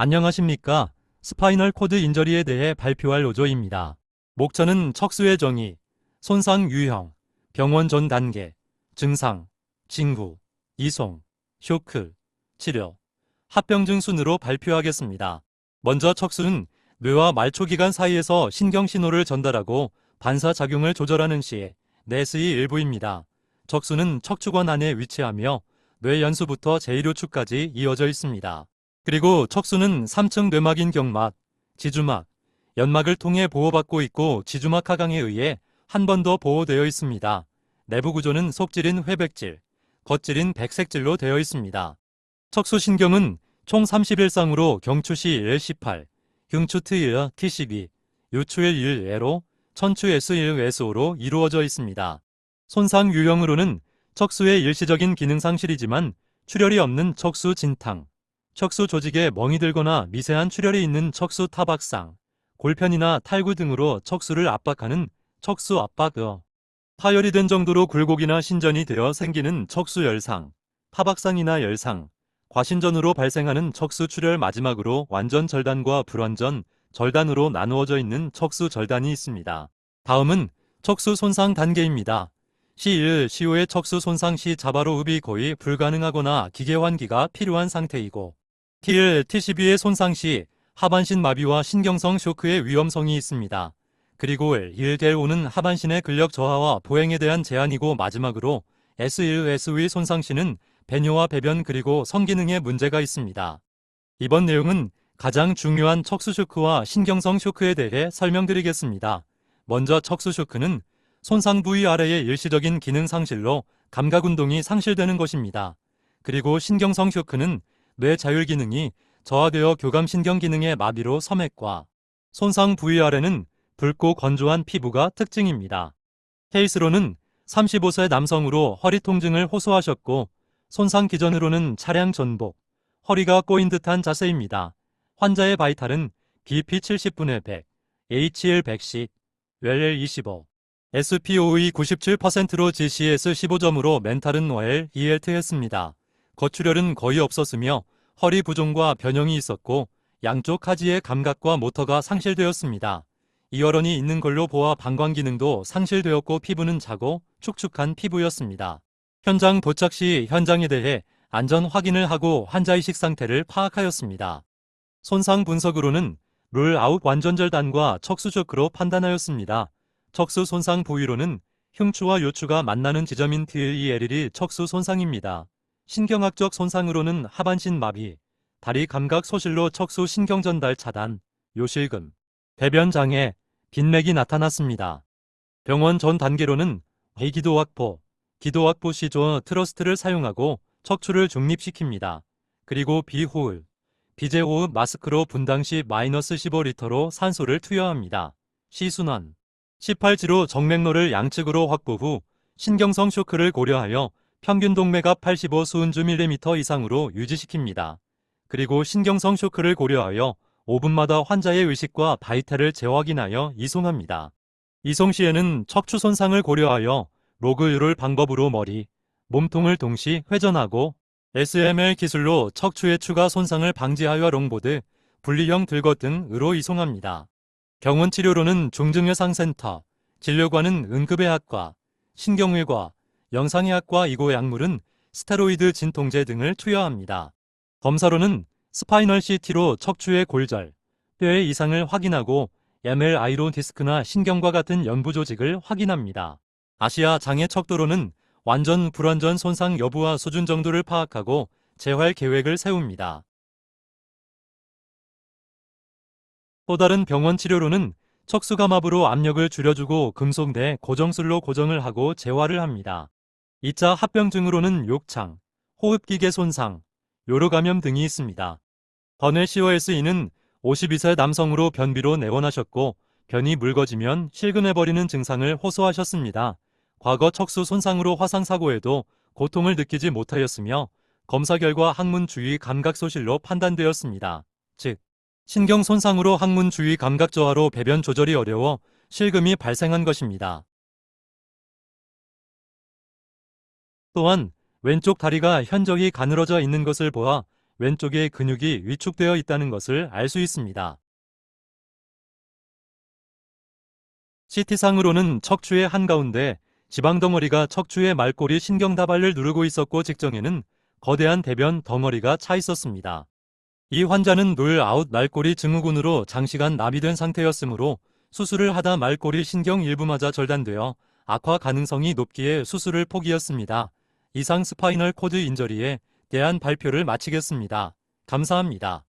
안녕하십니까. 스파이널 코드 인저리에 대해 발표할 오조입니다. 목차는 척수의 정의, 손상 유형, 병원 전 단계, 증상, 징후, 이송, 쇼크, 치료, 합병증 순으로 발표하겠습니다. 먼저 척수는 뇌와 말초기관 사이에서 신경 신호를 전달하고 반사작용을 조절하는 시 내스의 일부입니다. 척수는 척추관 안에 위치하며 뇌 연수부터 제1호축까지 이어져 있습니다. 그리고 척수는 3층 뇌막인 경막, 지주막, 연막을 통해 보호받고 있고 지주막 하강에 의해 한 번 더 보호되어 있습니다. 내부 구조는 속질인 회백질, 겉질인 백색질로 되어 있습니다. 척수신경은 총 31쌍으로 경추시 118, 흉추 T1, T12, 유추일 1A로 천추 S1, S5로 이루어져 있습니다. 손상 유형으로는 척수의 일시적인 기능 상실이지만 출혈이 없는 척수 진탕, 척수 조직에 멍이 들거나 미세한 출혈이 있는 척수 타박상, 골편이나 탈구 등으로 척수를 압박하는 척수 압박어, 파열이 된 정도로 굴곡이나 신전이 되어 생기는 척수 열상, 타박상이나 열상, 과신전으로 발생하는 척수 출혈 마지막으로 완전 절단과 불완전 절단으로 나누어져 있는 척수 절단이 있습니다. 다음은 척수 손상 단계입니다. C1, C5의 척수 손상 시 자바로 흡이 거의 불가능하거나 기계 환기가 필요한 상태이고 T1, T12의 손상 시 하반신 마비와 신경성 쇼크의 위험성이 있습니다. 그리고 1델5는 하반신의 근력 저하와 보행에 대한 제한이고 마지막으로 S1, S5의 손상 시는 배뇨와 배변 그리고 성기능에 문제가 있습니다. 이번 내용은 가장 중요한 척수 쇼크와 신경성 쇼크에 대해 설명드리겠습니다. 먼저 척수 쇼크는 손상 부위 아래의 일시적인 기능 상실로 감각 운동이 상실되는 것입니다. 그리고 신경성 쇼크는 뇌 자율 기능이 저하되어 교감 신경 기능의 마비로 섬액과 손상 부위 아래는 붉고 건조한 피부가 특징입니다. 케이스로는 35세 남성으로 허리 통증을 호소하셨고 손상 기전으로는 차량 전복, 허리가 꼬인 듯한 자세입니다. 환자의 바이탈은 BP 70분의 100, HL 110, 웰 25, SPOE 97%로 GCS 15점으로 멘탈은 OL, ELT했습니다. 거출혈은 거의 없었으며 허리 부종과 변형이 있었고 양쪽 하지의 감각과 모터가 상실되었습니다. 이혈원이 있는 걸로 보아 방광 기능도 상실되었고 피부는 작고 축축한 피부였습니다. 현장 도착 시 현장에 대해 안전 확인을 하고 환자 의식 상태를 파악하였습니다. 손상 분석으로는 룰 아웃 완전 절단과 척수 쇼크로 판단하였습니다. 척수 손상 부위로는 흉추와 요추가 만나는 지점인 TLEL이 척수 손상입니다. 신경학적 손상으로는 하반신 마비, 다리 감각 소실로 척수 신경 전달 차단, 요실금, 배변 장애, 빈맥이 나타났습니다. 병원 전 단계로는 대기도 확보, 기도 확보 시조 트러스트를 사용하고 척추를 중립시킵니다. 그리고 비호흡, 비제호흡 마스크로 분당 시 마이너스 15리터로 산소를 투여합니다. 시순환, 18지로 정맥로를 양측으로 확보 후 신경성 쇼크를 고려하여 평균 동맥압 85 수은주 밀리미터 이상으로 유지시킵니다. 그리고 신경성 쇼크를 고려하여 5분마다 환자의 의식과 바이탈을 재확인하여 이송합니다. 이송 시에는 척추 손상을 고려하여 로그 유를 방법으로 머리, 몸통을 동시 회전하고 SML 기술로 척추의 추가 손상을 방지하여 롱보드, 분리형 들거 등으로 이송합니다. 병원 치료로는 중증여상센터, 진료과는 응급의학과, 신경의과, 영상의학과 이고 약물은 스테로이드 진통제 등을 투여합니다. 검사로는 스파이널 CT로 척추의 골절, 뼈의 이상을 확인하고 MRI로 디스크나 신경과 같은 연부 조직을 확인합니다. 아시아 장애 척도로는 완전 불완전 손상 여부와 수준 정도를 파악하고 재활 계획을 세웁니다. 또 다른 병원 치료로는 척수감압으로 압력을 줄여주고 금속 내 고정술로 고정을 하고 재활을 합니다. 2차 합병증으로는 욕창, 호흡기계 손상, 요로감염 등이 있습니다. 번외 COSE는 52세 남성으로 변비로 내원하셨고 변이 묽어지면 실근해버리는 증상을 호소하셨습니다. 과거 척수 손상으로 화상사고에도 고통을 느끼지 못하였으며 검사 결과 항문 주위 감각 소실로 판단되었습니다. 즉, 신경 손상으로 항문 주위 감각 저하로 배변 조절이 어려워 실금이 발생한 것입니다. 또한 왼쪽 다리가 현저히 가늘어져 있는 것을 보아 왼쪽의 근육이 위축되어 있다는 것을 알 수 있습니다. CT상으로는 척추의 한가운데 지방 덩어리가 척추의 말꼬리 신경 다발을 누르고 있었고 직정에는 거대한 대변 덩어리가 차 있었습니다. 이 환자는 놀 아웃 말꼬리 증후군으로 장시간 마비된 상태였으므로 수술을 하다 말꼬리 신경 일부마저 절단되어 악화 가능성이 높기에 수술을 포기했습니다. 이상 스파이널 코드 인저리에 대한 발표를 마치겠습니다. 감사합니다.